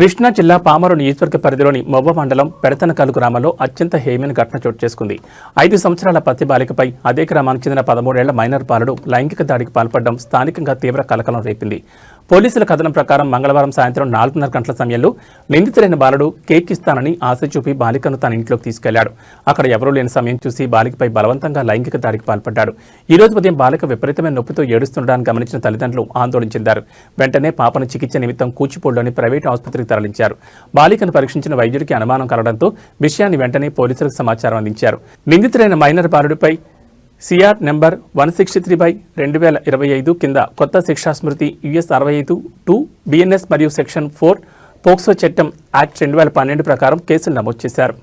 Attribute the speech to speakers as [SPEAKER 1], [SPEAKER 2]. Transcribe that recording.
[SPEAKER 1] కృష్ణా జిల్లా పామరు నియోజకవర్గ పరిధిలోని మొబ్బ మండలం పెడతనకాలు గ్రామంలో అత్యంత హేమైన ఘటన చోటు చేసుకుంది. ఐదు సంవత్సరాల పత్తి బాలికపై అదే గ్రామానికి చెందిన పదమూడేళ్ళ మైనర్ బాలుడు లైంగిక దాడికి పాల్పడడం స్థానికంగా తీవ్ర కలకలం రేపింది. పోలీసుల కథనం ప్రకారం మంగళవారం సాయంత్రం నాలుగున్నర గంటల సమయంలో నిందితులైన బాలుడు కేక్ ఇస్తానని ఆశ చూపి బాలికను తన ఇంట్లోకి తీసుకెళ్ళాడు. అక్కడ ఎవరూ లేని సమయం చూసి బాలికపై బలవంతంగా లైంగిక దాడికి పాల్పడ్డాడు. ఈ రోజు ఉదయం బాలిక విపరీతమైన నొప్పితో ఏడుస్తుండడాన్ని గమనించిన తల్లిదండ్రులు ఆందోళన చెందారు. వెంటనే పాపను చికిత్స నిమిత్తం కూచిపూడిలోని ప్రైవేట్ ఆసుపత్రికి తరలించారు. బాలికను పరీక్షించిన వైద్యుడికి అనుమానం కలగడంతో విషయాన్ని వెంటనే పోలీసులకు సమాచారం అందించారు. నిందితులైన minor బాలుడిపై CR number one sixty three by రెండు వేల ఇరవై ఐదు కింద కొత్త శిక్షా స్మృతి యుఎస్ అరవై ఐదు టూ బిఎన్ఎస్ మరియు సెక్షన్ ఫోర్ పోక్సో చట్టం యాక్ట్ రెండు వేల పన్నెండు ప్రకారం కేసులు నమోదు చేశారు.